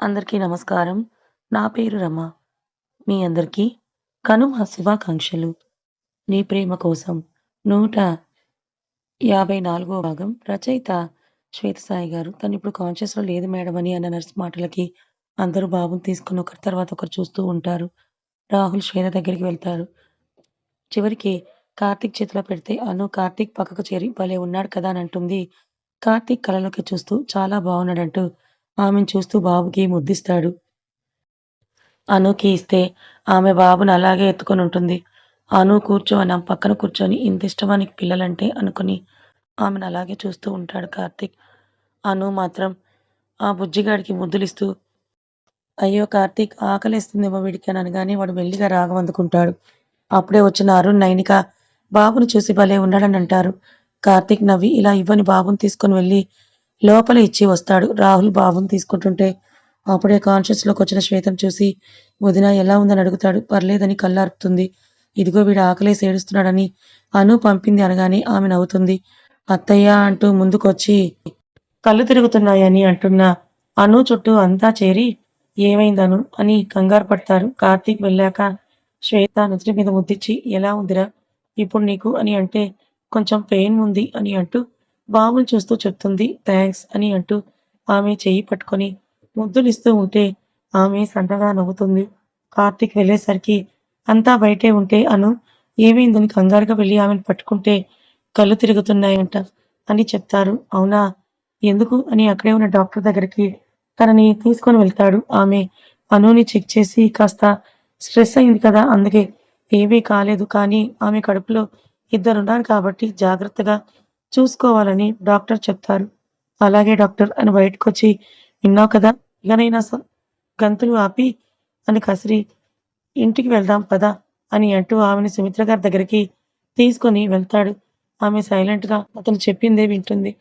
అందరికీ నమస్కారం. నా పేరు రమ. మీ అందరికీ కనుమ శుభాకాంక్షలు. నీ ప్రేమ కోసం 154 భాగం రచయిత శ్వేతసాయి గారు. తను ఇప్పుడు కాన్షియస్‌లో లేదు మేడం అని అన్న నర్స్ మాటలకి అందరూ బాబుని తీసుకుని ఒకరి తర్వాత ఒకరు చూస్తూ ఉంటారు. రాహుల్ శ్వేత దగ్గరికి వెళ్తారు చివరికి కార్తీక్ చేతిలో పెడితే అను కార్తీక్ పక్కకు చేరి భలే ఉన్నాడు కదా అని అంటుంది. కార్తీక్ కళలోకి చూస్తూ చాలా బాగున్నాడంటూ ఆమెను చూస్తూ బాబుకి ముద్దిస్తాడు. అనుకి ఇస్తే ఆమె బాబుని అలాగే ఎత్తుకొని ఉంటుంది. అను కూర్చో నా పక్కన కూర్చొని ఇంత ఇష్టమా నీకు పిల్లలంటే అనుకుని ఆమెను అలాగే చూస్తూ ఉంటాడు కార్తీక్. అను మాత్రం ఆ బుజ్జిగాడికి ముద్దులిస్తూ అయ్యో కార్తీక్ ఆకలేస్తుందేమో వీడికి అని అనగానే వాడు మెల్లిగా రాగం అందుకుంటాడు. అప్పుడే వచ్చిన అరుణ్, నైనిక బాబుని చూసి భలే ఉన్నాడని అంటారు. కార్తీక్ నవ్వి ఇలా ఇవ్వని బాబుని తీసుకొని వెళ్ళి లోపల ఇచ్చి వస్తాడు. రాహుల్ బాబుని తీసుకుంటుంటే అప్పుడే కాన్షియస్‌లోకి వచ్చిన శ్వేతను చూసి వదినా ఎలా ఉందని అడుగుతాడు. పర్లేదని కళ్ళార్పుతుంది. ఇదిగో వీడు ఆకలేసి ఏడుస్తున్నాడని అను పంపింది అనగానే ఆమె నవ్వుతుంది. అత్తయ్య అంటూ ముందుకొచ్చి కళ్ళు తిరుగుతున్నాయని అంటున్న అను చుట్టూ అంతా చేరి ఏమైందను అని కంగారు పడతారు. కార్తీక్ వెళ్ళాక శ్వేత నుదుటి మీద ముద్దిచ్చి ఎలా ఉందిరా ఇప్పుడు నీకు అని అంటే కొంచెం పెయిన్ ఉంది అని అంటూ బాబుని చూస్తూ చెప్తుంది. థ్యాంక్స్ అని అంటూ ఆమె చెయ్యి పట్టుకొని ముద్దులిస్తూ ఉంటే ఆమె సన్నగా నవ్వుతుంది. కార్తీక్ వెళ్ళేసరికి అంతా బయటే ఉంటే అను ఏమైందని కంగారుగా వెళ్ళి ఆమెను పట్టుకుంటే కళ్ళు తిరుగుతున్నాయంట అని చెప్తారు. అవునా ఎందుకు అని అక్కడే ఉన్న డాక్టర్ దగ్గరికి తనని తీసుకొని వెళ్తాడు. ఆమె అనుని చెక్ చేసి కాస్త స్ట్రెస్ అయింది కదా అందుకే ఏమీ కాలేదు కానీ ఆమె కడుపులో ఇద్దరున్నారు కాబట్టి జాగ్రత్తగా చూసుకోవాలని డాక్టర్ చెప్తారు. అలాగే డాక్టర్ అని బయటకొచ్చి విన్నావు కదా ఇకనైనా గంతులు ఆపి అని కసిరి ఇంటికి వెళ్దాం పద అని అంటూ ఆమెని సుమిత్ర గారి దగ్గరికి తీసుకొని వెళ్తాడు. ఆమె సైలెంట్‌గా అతను చెప్పిందే వింటుంది.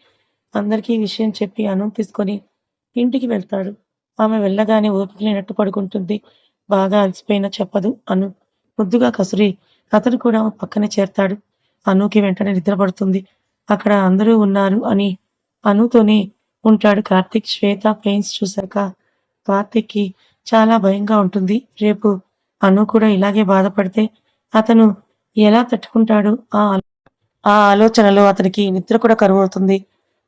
అందరికీ ఈ విషయం చెప్పి అను తీసుకొని ఇంటికి వెళ్తాడు. ఆమె వెళ్ళగానే ఓపిక లేనట్టు పడుకుంటుంది. బాగా అలసిపోయినా చెప్పదు అను. ముద్దుగా కసిరి అతడు కూడా పక్కనే చేరతాడు. అనుకి వెంటనే నిద్ర పడుతుంది. అక్కడ అందరూ ఉన్నారు అని అనుతోనే ఉంటాడు కార్తీక్. శ్వేత పెయిన్స్ చూశాక కార్తిక్కి చాలా భయంగా ఉంటుంది. రేపు అను కూడా ఇలాగే బాధపడితే అతను ఎలా తట్టుకుంటాడు? ఆ ఆ ఆలోచనలో అతనికి నిద్ర కూడా కరువవుతుంది.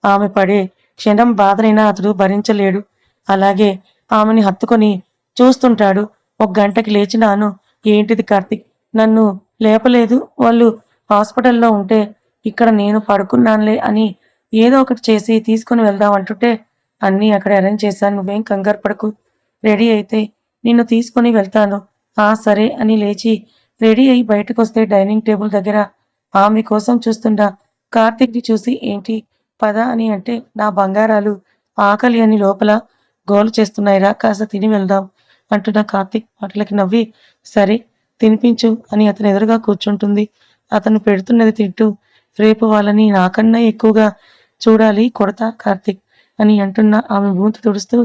ఆమె పడే క్షణం బాధనైనా అతడు భరించలేడు. అలాగే ఆమెని హత్తుకొని చూస్తుంటాడు. ఒక గంటకి లేచినాను ఏంటిది కార్తీక్ నన్ను లేపలేదు వాళ్ళు హాస్పిటల్‌లో ఉంటే ఇక్కడ నేను పడుకున్నానులే అని ఏదో ఒకటి చేసి తీసుకొని వెళ్దాం అంటుంటే అన్నీ అక్కడ అరేంజ్ చేశాను. నువ్వేం కంగారు పడకు. రెడీ అయితే నిన్ను తీసుకొని వెళ్తాను. ఆ సరే అని లేచి రెడీ అయి బయటకు వస్తే డైనింగ్ టేబుల్ దగ్గర ఆమె కోసం చూస్తుండా కార్తీక్‌ని చూసి ఏంటి పద అని అంటే నా బంగారాలు ఆకలి అని లోపల గోలు చేస్తున్నాయిరా కాస్త తిని వెళ్దాం అంటున్న కార్తీక్ మాటలకి నవ్వి సరే తినిపించు అని అతను ఎదురుగా కూర్చుంటుంది. అతను పెడుతున్నది తింటూ రేపు వాళ్ళని నాకన్నా ఎక్కువగా చూడాలి కొడతా కార్తీక్ అని అంటున్న ఆమె మూతి తుడుస్తూ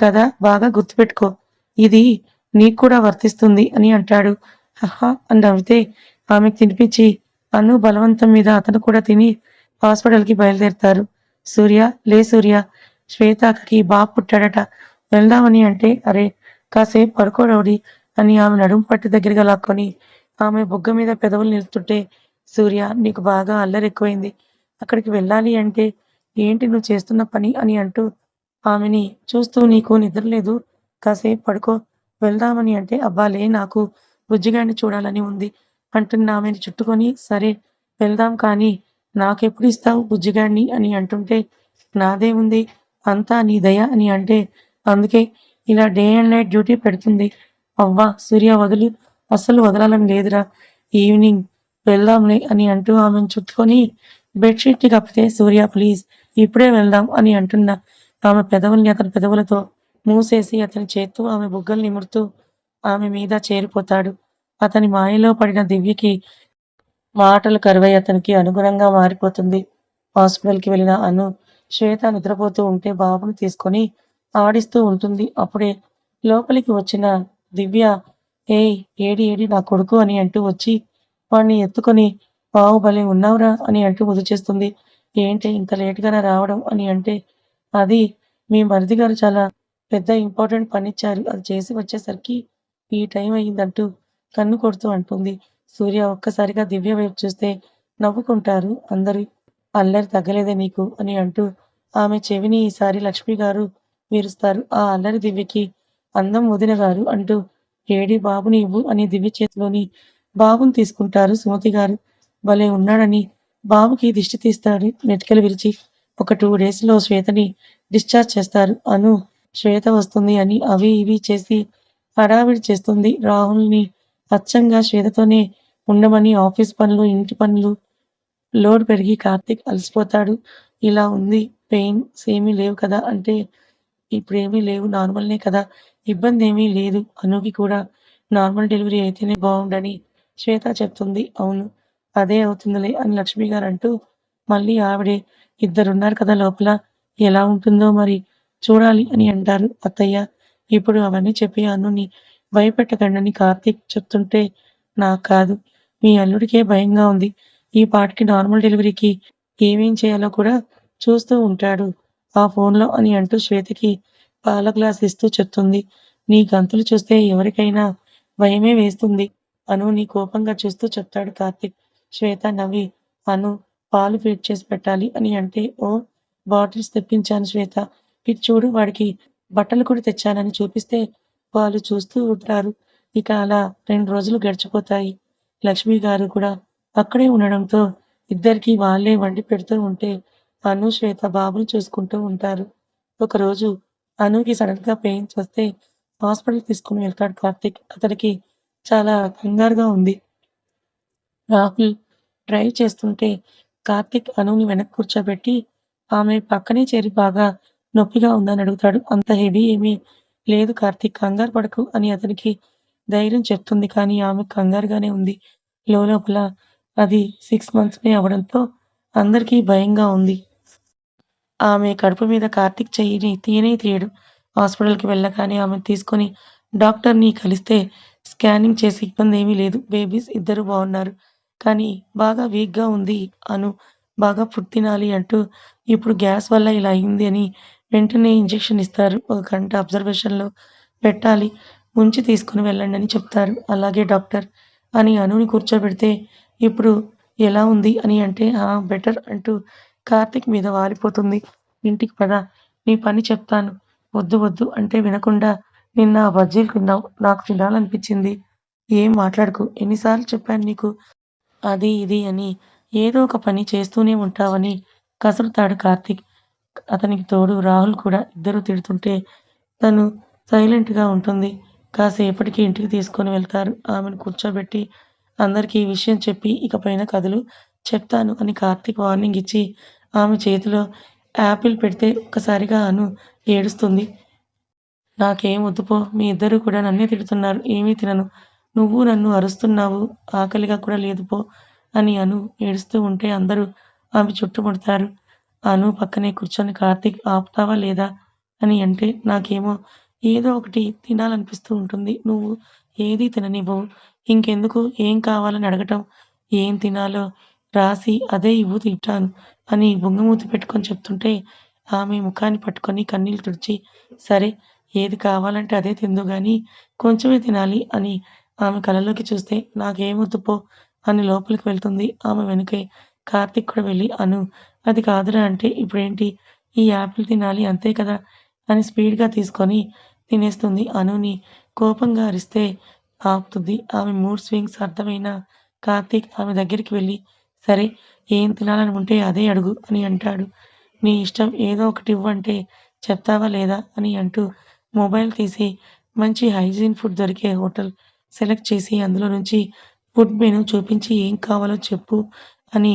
కదా బాగా గుర్తుపెట్టుకో ఇది నీకు కూడా వర్తిస్తుంది అని అంటాడు. హహా అని నవ్వితే ఆమెకు తినిపించి అను బలవంతం మీద అతను కూడా తిని హాస్పిటల్‌కి బయలుదేరతారు. సూర్య లే సూర్య శ్వేతాకకి బాబు పుట్టాడట వెళ్దామని అంటే అరే కాసేపు పడుకోడవుడి అని ఆమె నడుము పట్టి దగ్గరగా లాక్కొని ఆమె బొగ్గ మీద పెదవులు నిలుతుంటే సూర్య నీకు బాగా అల్లరి ఎక్కువైంది. అక్కడికి వెళ్ళాలి అంటే ఏంటి నువ్వు చేస్తున్న పని అని అంటూ ఆమెని చూస్తూ నీకు నిద్రలేదు కాసేపు పడుకో వెళ్దామని అంటే అబ్బా లే నాకు బుజ్జిగాడిని చూడాలని ఉంది అంటున్న ఆమెని చుట్టుకొని సరే వెళ్దాం కానీ నాకెప్పుడు ఇస్తావు బుజ్జిగాడిని అని అంటుంటే నాదే ఉంది అంతా నీ దయ అని అంటే అందుకే ఇలా డే అండ్ నైట్ డ్యూటీ పెడుతుంది. అవ్వా సూర్య వదులు అస్సలు వదలాలని లేదురా ఈవినింగ్ వెళ్దాంలే అని అంటూ ఆమెను చుట్టుకొని బెడ్‌షీట్‌ని కప్పితే సూర్య ప్లీజ్ ఇప్పుడే వెళ్దాం అని అంటున్న ఆమె పెదవుల్ని అతని పెదవులతో మూసేసి అతని చేత్తో ఆమె బుగ్గలు నిమురుతూ ఆమె మీద చేరిపోతాడు. అతని మాయలో పడిన దివ్యకి మాటలు కరువై అతనికి అనుగుణంగా మారిపోతుంది. హాస్పిటల్‌కి వెళ్ళిన అను శ్వేత నిద్రపోతూ ఉంటే బాబుని తీసుకొని ఆడిస్తూ ఉంటుంది. అప్పుడే లోపలికి వచ్చిన దివ్య ఏయ్ ఏడి ఏడి నా కొడుకు అని అంటూ వచ్చి వాణ్ణి ఎత్తుకొని వావ్ భలే ఉన్నావురా అని అంటూ ముద్దు చేస్తుంది. ఏంటి ఇంత లేట్గానే రావడం అని అంటే అది మీ మరిది గారు చాలా పెద్ద ఇంపార్టెంట్ పని ఇచ్చారు అది చేసి వచ్చేసరికి ఈ టైం అయిందంటూ కన్ను కొడుతూ అంటుంది. సూర్య ఒక్కసారిగా దివ్య వైపు చూస్తే నవ్వుకుంటారు అందరూ. అల్లరి తగ్గలేదే నీకు అని అంటూ ఆమె చెవిని ఈసారి లక్ష్మిగారు మీరుస్తారు ఆ అల్లరి దివ్యకి అందం వదిన గారు అంటూ ఏడి బాబుని ఇవ్వు అని దివ్య చేతిలోని బాబుని తీసుకుంటారు సుమతి గారు. భలే ఉన్నాడని బాబుకి దిష్టి తీస్తాడు మెటికలు విరిచి. ఒక టూ డేస్లో శ్వేతని డిశ్చార్జ్ చేస్తారు. అను శ్వేత వస్తుంది అని అవి ఇవి చేసి హడావిడి చేస్తుంది. రాహుల్ని అచ్చంగా శ్వేతతోనే ఉండమని ఆఫీస్ పనులు, ఇంటి పనులు లోడ్ పెరిగి కార్తీక్ అలసిపోతాడు. ఇలా ఉంది పెయిన్స్ ఏమీ లేవు కదా అంటే ఇప్పుడేమీ లేవు నార్మల్నే కదా ఇబ్బంది ఏమీ లేదు. అనుకి కూడా నార్మల్ డెలివరీ అయితేనే బాగుండని శ్వేత చెప్తుంది. అవును అదే అవుతుందిలే అని లక్ష్మి గారు అంటూ మళ్ళీ ఆవిడే ఇద్దరున్నారు కదా లోపల ఎలా ఉంటుందో మరి చూడాలి అని అంటారు. అత్తయ్య ఇప్పుడు అవన్నీ చెప్పి అనుని భయపెట్టకండని కార్తీక్ చెప్తుంటే నాకు కాదు మీ అల్లుడికే భయంగా ఉంది. ఈ పాటకి నార్మల్ డెలివరీకి ఏమేం చేయాలో కూడా చూస్తూ ఉంటాడు ఆ ఫోన్లో అని అంటూ శ్వేతకి పాల గ్లాస్ ఇస్తూ చెప్తుంది. నీ గంతులు చూస్తే ఎవరికైనా భయమే వేస్తుంది అనుని కోపంగా చూస్తూ చెప్తాడు కార్తిక్ శ్వేత నవ్వి అను పాలు ఫీడ్ చేసి పెట్టాలి అని అంటే ఓ బాటిల్స్ తెప్పించాను శ్వేత. ఇటు చూడు వాడికి బట్టలు కూడా తెచ్చానని చూపిస్తే వాళ్ళు చూస్తూ ఉంటారు. ఇక అలా రెండు రోజులు గడిచిపోతాయి. లక్ష్మి గారు కూడా అక్కడే ఉండడంతో ఇద్దరికి వాళ్ళే వండి పెడుతూ ఉంటే అను, శ్వేత బాబుని చూసుకుంటూ ఉంటారు. ఒకరోజు అనుకి సడన్గా పెయిన్స్ వస్తే హాస్పిటల్ తీసుకుని వెళ్తాడు కార్తిక్ అతనికి చాలా కంగారుగా ఉంది. రాహుల్ డ్రైవ్ చేస్తుంటే కార్తీక్ అనుని వెనక కూర్చోబెట్టి ఆమె పక్కనే చేరి బాగా నొప్పిగా ఉందని అడుగుతాడు. అంత హెవీ ఏమీ లేదు కార్తీక్ కంగారు పడకు అని అతనికి ధైర్యం చెప్తుంది. కానీ ఆమె కంగారుగానే ఉంది. లోలోపల అది సిక్స్ మంత్స్‌నే అవడంతో అందరికీ భయంగా ఉంది. ఆమె కడుపు మీద కార్తీక్ చెయ్యిని తీయనే తీయడు. హాస్పిటల్‌కి వెళ్ళగానే ఆమెను తీసుకుని డాక్టర్‌ని కలిస్తే స్కానింగ్ చేసే ఇబ్బంది ఏమీ లేదు. బేబీస్ ఇద్దరూ బావున్నారు. కానీ బాగా వీక్‌గా ఉంది అను. బాగా ఫుడ్ తినాలి అంటూ ఇప్పుడు గ్యాస్ వల్ల ఇలా అయింది అని వెంటనే ఇంజెక్షన్ ఇస్తారు. ఒక గంట అబ్జర్వేషన్‌లో పెట్టాలి. ముంచి తీసుకుని వెళ్ళండని చెప్తారు. అలాగే డాక్టర్ అని అనుని కూర్చోబెడితే ఇప్పుడు ఎలా ఉంది అని అంటే ఆ బెటర్ అంటూ కార్తీక్ మీద వాలిపోతుంది. ఇంటికి పద నీ పని చెప్తాను. వద్దు వద్దు అంటే వినకుండా నిన్న ఆ బజ్జీలు తిన్నావు. నాకు తినాలనిపించింది. ఏం మాట్లాడకు. ఎన్నిసార్లు చెప్పాను నీకు? అది ఇది అని ఏదో ఒక పని చేస్తూనే ఉంటావని కసురుతాడు కార్తీక్. అతనికి తోడు రాహుల్ కూడా. ఇద్దరు తిడుతుంటే తను సైలెంట్‌గా ఉంటుంది. కాసేపటికి ఇంటికి తీసుకొని వెళ్తారు. ఆమెను కూర్చోబెట్టి అందరికీ ఈ విషయం చెప్పి ఇకపైన కథలు చెప్తాను అని కార్తీక్ వార్నింగ్ ఇచ్చి ఆమె చేతిలో యాపిల్ పెడితే ఒక్కసారిగా అను ఏడుస్తుంది. నాకేం వద్దుపో మీ ఇద్దరు కూడా నన్నే తిడుతున్నారు. ఏమీ తినను. నువ్వు నన్ను అరుస్తున్నావు. ఆకలిగా కూడా లేదు పో అని అను ఏడుస్తూ ఉంటే అందరూ ఆమె చుట్టుముడతారు. అను పక్కనే కూర్చొని కార్తీక్ ఆపుతావా లేదా అని అంటే నాకేమో ఏదో ఒకటి తినాలనిపిస్తూ ఉంటుంది. నువ్వు ఏదీ తిననివ్వవు. ఇంకెందుకు ఏం కావాలని అడగటం. ఏం తినాలో రాసి అదే ఇవ్వు తింటాను అని బుంగమూతి పెట్టుకొని చెప్తుంటే ఆమె ముఖాన్ని పట్టుకొని కన్నీళ్ళు తుడిచి సరే ఏది కావాలంటే అదే తిందు గాని కొంచెమే తినాలి అని ఆమె కళ్ళలోకి చూస్తే నాకేం పో అని లోపలికి వెళ్తుంది. ఆమె వెనుకే కార్తిక్ కూడా వెళ్ళి అను అది కాదురా అంటే ఇప్పుడేంటి ఈ యాపిల్ తినాలి అంతే కదా అని స్పీడ్‌గా తీసుకొని తినేస్తుంది. అనుని కోపంగా అరిస్తే ఆపుతుంది. ఆమె మూడ్ స్వింగ్స్ అర్థమైన కార్తీక్ ఆమె దగ్గరికి వెళ్ళి సరే ఏం తినాలని ఉంటే అదే అడుగు అని అంటాడు. నీ ఇష్టం ఏదో ఒకటి ఇవ్వంటే అంటే చెప్తావా లేదా అని అంటూ మొబైల్ తీసి మంచి హైజీన్ ఫుడ్ దొరికే హోటల్ సెలెక్ట్ చేసి అందులో నుంచి ఫుడ్ మెనూ చూపించి ఏం కావాలో చెప్పు అని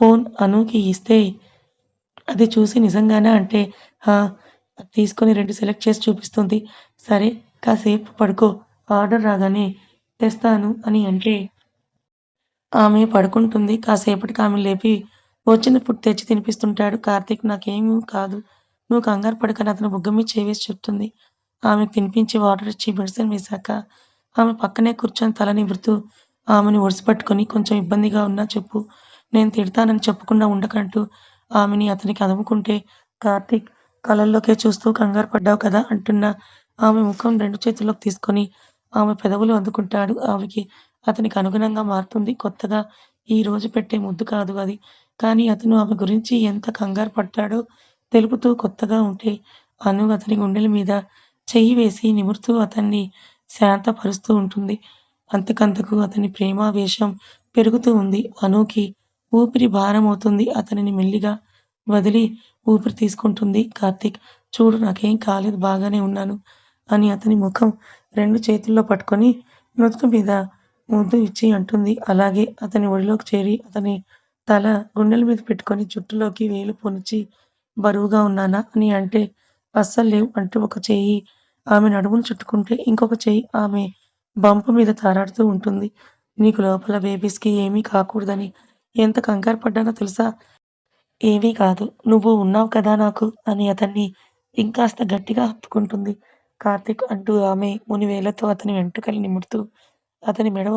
ఫోన్ అనుకి ఇస్తే అది చూసి నిజంగానే అంటే తీసుకొని రెండు సెలెక్ట్ చేసి చూపిస్తుంది. సరే కాసేపు పడుకో ఆర్డర్ రాగానే తెస్తాను అని అంటే ఆమె పడుకుంటుంది. కాసేపటికి ఆమె లేపి వచ్చిన ఫుడ్ తెచ్చి తినిపిస్తుంటాడు కార్తీక్. నాకేమీ కాదు. నువ్వు కంగారు పడకని అతను బుగ్గ మీద చెప్తుంది. ఆమె తినిపించి వాటర్ ఇచ్చి మెడిసిన్ వేశాక ఆమె పక్కనే కూర్చొని తల నివ్వుతూ ఆమెని ఒడిసిపట్టుకొని కొంచెం ఇబ్బందిగా ఉన్నా చెప్పు. నేను తిడతానని చెప్పకుండా ఉండకంటూ ఆమెని అతనికి అదుముకుంటే కార్తీక్ కళ్ళల్లోకే చూస్తూ కంగారు పడ్డావు కదా అంటున్న ఆమె ముఖం రెండు చేతుల్లోకి తీసుకొని ఆమె పెదవులు అందుకుంటాడు. ఆమెకి అతనికి అనుగుణంగా మారుతుంది. కొత్తగా ఈ రోజు పెట్టే ముద్దు కాదు అది. కానీ అతను ఆమె గురించి ఎంత కంగారు పడ్డాడో తెలుపుతూ కొత్తగా ఉంటే అను అతని గుండెల మీద చెయ్యి వేసి నిమురుతూ అతన్ని శాంతపరుస్తూ ఉంటుంది. అంతకంతకు అతని ప్రేమావేశం పెరుగుతూ ఉంది. అనూకి ఊపిరి భారమవుతుంది. అతనిని మెల్లిగా వదిలి ఊపిరి తీసుకుంటుంది. కార్తీక్! చూడు నాకేం కాలేదు బాగానే ఉన్నాను అని అతని ముఖం రెండు చేతుల్లో పట్టుకొని మృతుకు మీద ముద్దు ఇచ్చి అంటుంది. అలాగే అతని ఒడిలోకి చేరి అతని తల గుండెల మీద పెట్టుకొని జుట్టులోకి వేలు పొనిచి బరువుగా ఉన్నానా అని అంటే అస్సలు లేవు అంటూ ఒక చేయి ఆమె నడుమును చుట్టుకుంటే ఇంకొక చెయ్యి ఆమె బంపు మీద తారాడుతూ ఉంటుంది. నీకు లోపల బేబీస్కి ఏమీ కాకూడదని ఎంత కంగారు పడ్డానో తెలుసా? ఏమీ కాదు. నువ్వు ఉన్నావు కదా నాకు అని అతన్ని ఇంకాస్త గట్టిగా హత్తుకుంటుంది. కార్తీక్ అంటూ ఆమె మునివేళ్ళతో అతని వెంట్రుకలు నిముడుతూ అతని మెడ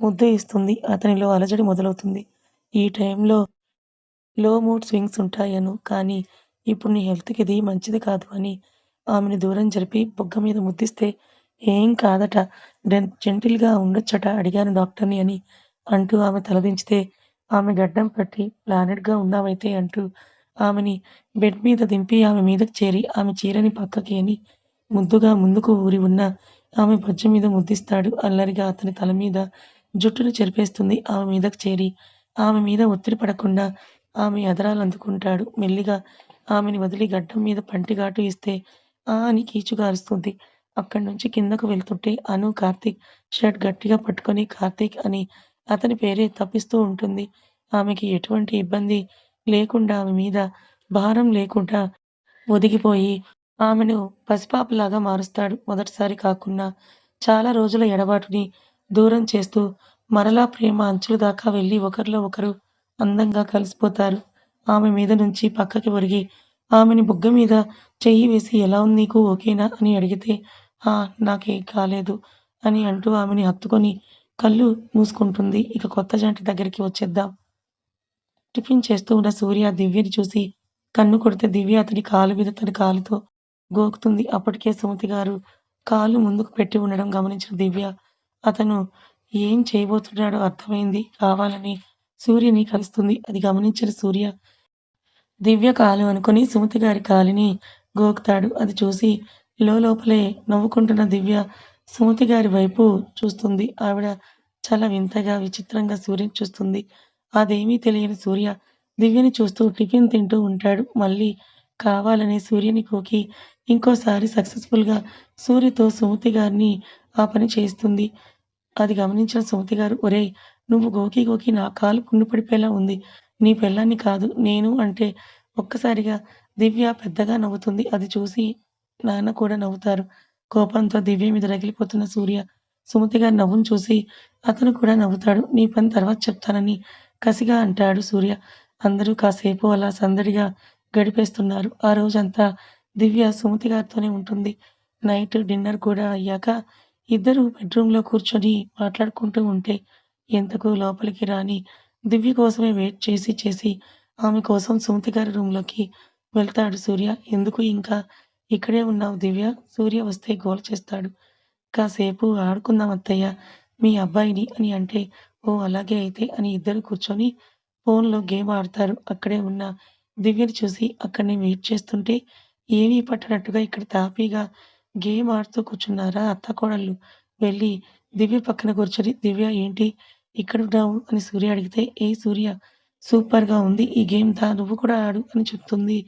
ముద్దు ఇస్తుంది. అతనిలో అలజడి మొదలవుతుంది. ఈ టైంలో లో మూడ్ స్వింగ్స్ ఉంటాయను. కానీ ఇప్పుడు నీ హెల్త్‌కి ఇది మంచిది కాదు అని ఆమెని దూరం జరిపి బుగ్గ మీద ముద్దిస్తే ఏం కాదట జెంటిల్‌గా ఉండొచ్చట అడిగాను డాక్టర్‌ని అని అంటూ ఆమె తలదించితే ఆమె గడ్డం పట్టి ప్లానెట్గా ఉన్నావైతే అంటూ ఆమెని బెడ్ మీద దింపి ఆమె మీదకి చేరి ఆమె చీరని పక్కకి అని ముద్దుగా ముందుకు ఊరి ఉన్న ఆమె బొజ్జ మీద ముద్దిస్తాడు. అల్లరిగా అతని తల మీద జుట్టును చెరిపేస్తుంది. ఆమె మీదకి చేరి ఆమె మీద ఒత్తిడి పడకుండా ఆమె ఎదరాలు అందుకుంటాడు. మెల్లిగా ఆమెని వదిలి గడ్డం మీద పంటిగాటు ఇస్తే ఆ అని కీచుగా అరుస్తుంది. అక్కడ్నుంచి కిందకు వెళ్తుంటే అను కార్తీక్ షర్ట్ గట్టిగా పట్టుకొని కార్తీక్ అని అతని పేరే తపిస్తూ ఉంటుంది. ఆమెకి ఎటువంటి ఇబ్బంది లేకుండా ఆమె మీద భారం లేకుండా ఒదిగిపోయి ఆమెను పసిపాపలాగా మారుస్తాడు. మొదటిసారి కాకున్నా చాలా రోజుల ఎడబాటుని దూరం చేస్తూ మరలా ప్రేమ అంచుల దాకా వెళ్ళి ఒకరిలో ఒకరు అందంగా కలిసిపోతారు. ఆమె మీద నుంచి పక్కకి ఒరిగి ఆమెని బుగ్గ మీద చెయ్యి వేసి ఎలా ఉంది నీకు ఓకేనా అని అడిగితే ఆ! నాకేం కాలేదు అని అంటూ ఆమెని హత్తుకొని కళ్ళు మూసుకుంటుంది. ఇక కొత్త జంట దగ్గరికి వచ్చేద్దాం. టిఫిన్ చేస్తూ ఉన్న సూర్య దివ్యని చూసి కన్ను కొడితే దివ్య అతని కాలు మీద తన కాలుతో గోకుతుంది. అప్పటికే సుమతి గారు కాలు ముందుకు పెట్టి ఉండడం గమనించిన దివ్య అతను ఏం చేయబోతున్నాడో అర్థమైంది. కావాలని సూర్యని కలుస్తుంది. అది గమనించిన సూర్య దివ్య కాలు అనుకుని సుమతి గారి కాలిని గోకుతాడు. అది చూసి లోలోపలే నవ్వుకుంటున్న దివ్య సుమతి గారి వైపు చూస్తుంది. ఆవిడ చాలా వింతగా, విచిత్రంగా సూర్యని చూస్తుంది. అదేమీ తెలియని సూర్య దివ్యని చూస్తూ టిఫిన్ తింటూ ఉంటాడు. మళ్ళీ కావాలనే సూర్యని కోకి ఇంకోసారి సక్సెస్‌ఫుల్‌గా సూర్యతో సుమతి గారిని ఆ పని చేస్తుంది అది గమనించిన సుమతి గారు ఒరేయ్! నువ్వు గోకి గోకి నా కాలు పుండు పడిపోయేలా ఉంది. నీ పెళ్ళాన్ని కాదు నేను అంటే ఒక్కసారిగా దివ్య పెద్దగా నవ్వుతుంది. అది చూసి నాన్న కూడా నవ్వుతారు. కోపంతో దివ్య మీద రగిలిపోతున్న సూర్య సుమతి గారి నవ్వును చూసి అతను కూడా నవ్వుతాడు. నీ పని తర్వాత చెప్తానని కసిగా అంటాడు సూర్య. అందరూ కాసేపు అలా సందడిగా గడిపేస్తున్నారు. ఆ రోజంతా దివ్య సుమతి గారితోనే ఉంటుంది. నైట్ డిన్నర్ కూడా అయ్యాక ఇద్దరు బెడ్‌రూమ్‌లో కూర్చొని మాట్లాడుకుంటూ ఉంటే ఎంతకు లోపలికి రాని దివ్య కోసమే వెయిట్ చేసి చేసి ఆమె కోసం సుమతి గారి రూమ్‌లోకి వెళ్తాడు సూర్య. ఎందుకు ఇంకా ఇక్కడే ఉన్నావు దివ్య? సూర్య వస్తే గోల్ చేస్తాడు. కాసేపు ఆడుకుందాం అత్తయ్య మీ అబ్బాయిని అని అంటే ఓ అలాగే అయితే అని ఇద్దరు కూర్చొని ఫోన్‌లో గేమ్ ఆడతారు. అక్కడే ఉన్న దివ్యని చూసి అక్కడనే వెయిట్ చేస్తుంటే ఏమీ పట్టనట్టుగా ఇక్కడ తాపీగా గేమ్ ఆడుతూ కూర్చున్నారా అత్తాకోడళ్ళు. వెళ్ళి దివ్య పక్కన కూర్చొని దివ్య ఏంటి ఇక్కడున్నావు అని సూర్య అడిగితే ఏ సూర్య సూపర్‌గా ఉంది ఈ గేమ్ దా నువ్వు కూడా ఆడు అని చెప్తుంది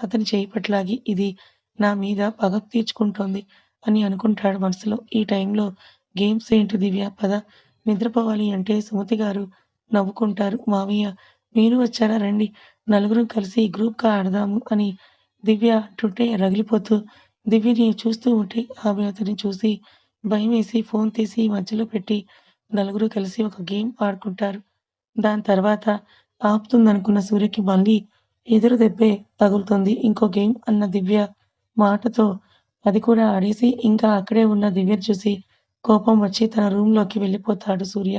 అతని చేపట్లాగి ఇది నా మీద పగ తీర్చుకుంటోంది అని అనుకుంటాడు మనసులో. ఈ టైంలో గేమ్స్ ఏంటి దివ్య పద నిద్రపోవాలి అంటే సుమతి గారు నవ్వుకుంటారు. మావయ్య మీరు వచ్చారా రండి నలుగురం కలిసి గ్రూప్‌గా ఆడదాము అని దివ్య అంటుంటే రగిలిపోతూ దివ్యని చూస్తూ ఉంటే ఆమె అతన్ని చూసి భయం వేసి ఫోన్ తీసి మధ్యలో పెట్టి నలుగురు కలిసి ఒక గేమ్ ఆడుకుంటారు. దాని తర్వాత ఆపుతుందనుకున్న సూర్యకి మళ్ళీ ఎదురు దెబ్బే తగులుతుంది. ఇంకో గేమ్ అన్న దివ్య మాటతో అది కూడా ఆడేసి ఇంకా అక్కడే ఉన్న దివ్య చూసి కోపం వచ్చి తన రూమ్‌లోకి వెళ్ళిపోతాడు సూర్య.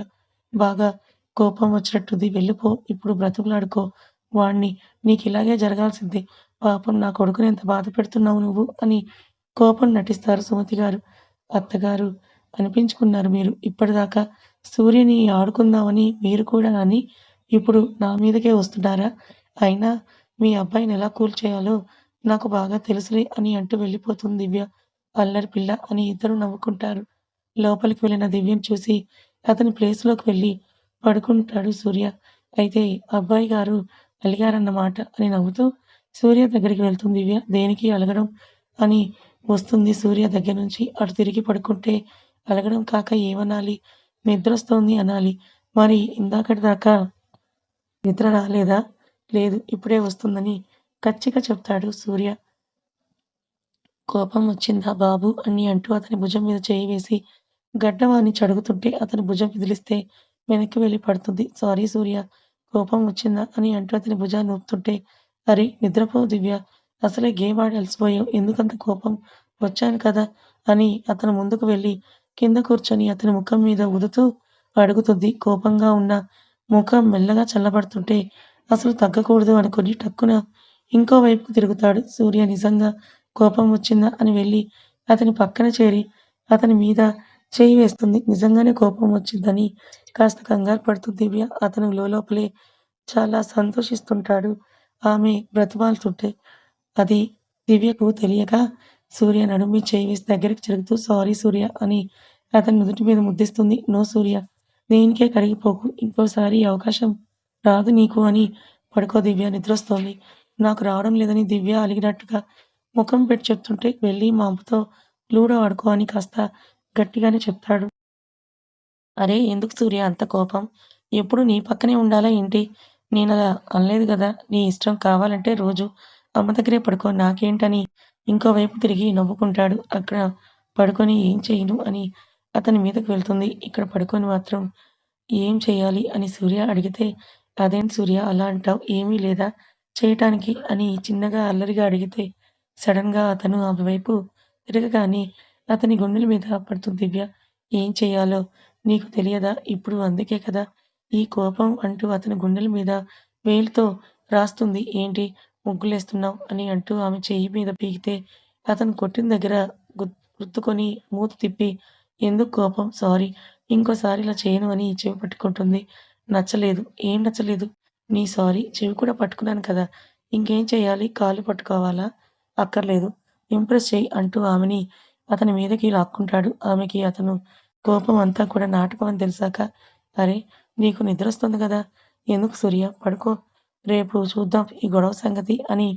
బాగా కోపం వచ్చినట్టుంది వెళ్ళిపో ఇప్పుడు బ్రతుకులాడుకో వాణ్ణి నీకు ఇలాగే జరగాల్సిందే పాపం నా కొడుకుని ఎంత బాధ పెడుతున్నావు నువ్వు అని కోపం నటిస్తారు సుమతి గారు. అత్తగారు అనిపించుకున్నారు మీరు. ఇప్పటిదాకా సూర్యని ఆడుకుందామని మీరు కూడా అని ఇప్పుడు నా మీదకే వస్తున్నారా? అయినా మీ అబ్బాయిని ఎలా కూల్ చేయాలో నాకు బాగా తెలుసులే అని అంటూ వెళ్ళిపోతుంది దివ్య. అల్లరి పిల్ల అని ఇద్దరు నవ్వుకుంటారు. లోపలికి వెళ్ళిన దివ్యను చూసి అతని ప్లేస్‌లోకి వెళ్ళి పడుకుంటాడు సూర్య. అయితే అబ్బాయి గారు అలిగారన్నమాట అని నవ్వుతూ సూర్య దగ్గరికి వెళ్తుంది దివ్య. దేనికి అలగడం అని వస్తుంది సూర్య దగ్గర నుంచి. అటు తిరిగి పడుకుంటే అలగడం కాక ఏమనాలి? నిద్రొస్తోంది అనాలి. మరి ఇందాకటి దాకా నిద్ర రాలేదా? లేదు ఇప్పుడే వస్తుందని కచ్చిగా చెప్తాడు సూర్య. కోపం వచ్చిందా బాబు అని అంటూ అతని భుజం మీద చేయి వేసి గడ్డవాణి చడుగుతుంటే అతని భుజం విదిలిస్తే వెనక్కి వెళ్ళి పడుతుంది. సారీ సూర్య కోపం వచ్చిందా అని అంటూ అతని భుజాన్ని ఊపుతుంటే అరే నిద్రపో దివ్య. అసలే గేమ్ ఆడి అలసిపోయావు. ఎందుకంత కోపం? వచ్చాను కదా అని అతను ముందుకు వెళ్ళి కింద కూర్చొని అతని ముఖం మీద ఉదుతూ అడుగుతుంది. కోపంగా ఉన్న ముఖం మెల్లగా చల్లబడుతుంటే అసలు తగ్గకూడదు అనుకుని టక్కున ఇంకో వైపుకు తిరుగుతాడు. సూర్య నిజంగా కోపం వచ్చిందా అని వెళ్ళి అతని పక్కన చేరి అతని మీద చేయి వేస్తుంది. నిజంగానే కోపం వచ్చిందని కాస్త కంగారు పడుతుంది దివ్య. అతను లోలోపలే చాలా సంతోషిస్తుంటాడు ఆమె బ్రతిమాలుతుంటే. అది దివ్యకు తెలియక సూర్య నడుం చేయి వేసి దగ్గరికి జరుగుతూ సారీ సూర్య అని అతని నుదుటి మీద ముద్దిస్తుంది. నో సూర్య దేనికే కరిగిపోకు. ఇంకోసారి అవకాశం రాదు నీకు అని పడుకో దివ్య నిద్రొస్తోంది. నాకు రావడం లేదని దివ్య అలిగినట్టుగా ముఖం పెట్టి చెప్తుంటే వెళ్ళి మా అమ్మతో లూడో ఆడుకో అని కాస్త గట్టిగానే చెప్తాడు. అరే ఎందుకు సూర్య అంత కోపం? ఎప్పుడు నీ పక్కనే ఉండాలా ఏంటి? నేను అలా అనలేదు కదా నీ ఇష్టం కావాలంటే రోజు అమ్మ దగ్గరే పడుకో నాకేంటని ఇంకోవైపు తిరిగి నవ్వుకుంటాడు. అక్కడ పడుకొని ఏం చేయను అని అతని మీదకు వెళ్తుంది. ఇక్కడ పడుకొని మాత్రం ఏం చేయాలి అని సూర్య అడిగితే అదేం సూర్య అలా అంటావు ఏమీ లేదా చేయటానికి అని చిన్నగా అల్లరిగా అడిగితే సడన్‌గా అతను ఆమె వైపు తిరగగానే అతని గుండెల మీద పడుతుంది దివ్య. ఏం చేయాలో నీకు తెలియదా ఇప్పుడు? అందుకే కదా ఈ కోపం అంటూ అతని గుండెల మీద వేలితో రాస్తుంది. ఏంటి ముగ్గులేస్తున్నావ్? అని అంటూ ఆమె చెయ్యి మీద పీకితే అతను కొట్టిన దగ్గర గుర్తుకొని మూత తిప్పి ఎందుకు కోపం? సారీ ఇంకోసారి ఇలా చేయను అని చెవి పట్టుకుంటుంది. నచ్చలేదు. ఏం నచ్చలేదు? నీ సారీ చెవి కూడా పట్టుకున్నాను కదా! ఇంకేం చేయాలి కాళ్ళు పట్టుకోవాలా? అక్కర్లేదు. ఇంప్రెస్ చేయి అంటూ ఆమెని అతని మీదకి లాక్కుంటాడు. ఆమెకి అతను కోపం అంతా కూడా నాటకం అని తెలిసాక అరే నీకు నిద్రొస్తోంది కదా ఎందుకు సూర్య పడుకో. రేపు చూద్దాం ఈ గొడవ సంగతి అని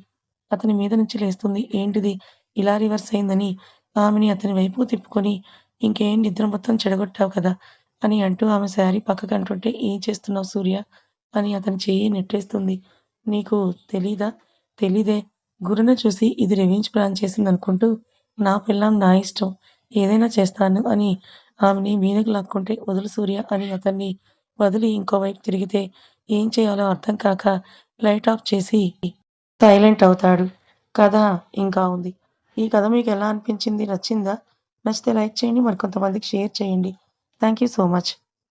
అతని మీద నుంచి లేస్తుంది. ఏంటిది ఇలా రివర్స్ అయిందని ఆమెని అతని వైపు తిప్పుకొని ఇంకేం నిద్ర మొత్తం చెడగొట్టావు కదా! అని అంటూ ఆమె శారీ పక్కకంటుంటే ఏం చేస్తున్నావు సూర్య? అని అతని చెయ్యి నెట్టేస్తుంది. నీకు తెలీదా? తెలీదే. గురును చూసి ఇది రివెంజ్ ప్లాన్ చేసింది అనుకుంటూ నా పెళ్ళాం నా ఇష్టం. ఏదైనా చేస్తాను అని ఆమెని మీదకి లాక్కుంటే వదులు సూర్య అని అతన్ని వదిలి ఇంకోవైపు తిరిగితే ఏం చేయాలో అర్థం కాక లైట్ ఆఫ్ చేసి సైలెంట్ అవుతాడు. కథ ఇంకా ఉంది. ఈ కథ మీకు ఎలా అనిపించింది? నచ్చిందా? నచ్చితే లైక్ చేయండి. మరికొంతమందికి షేర్ చేయండి. Thank you so much.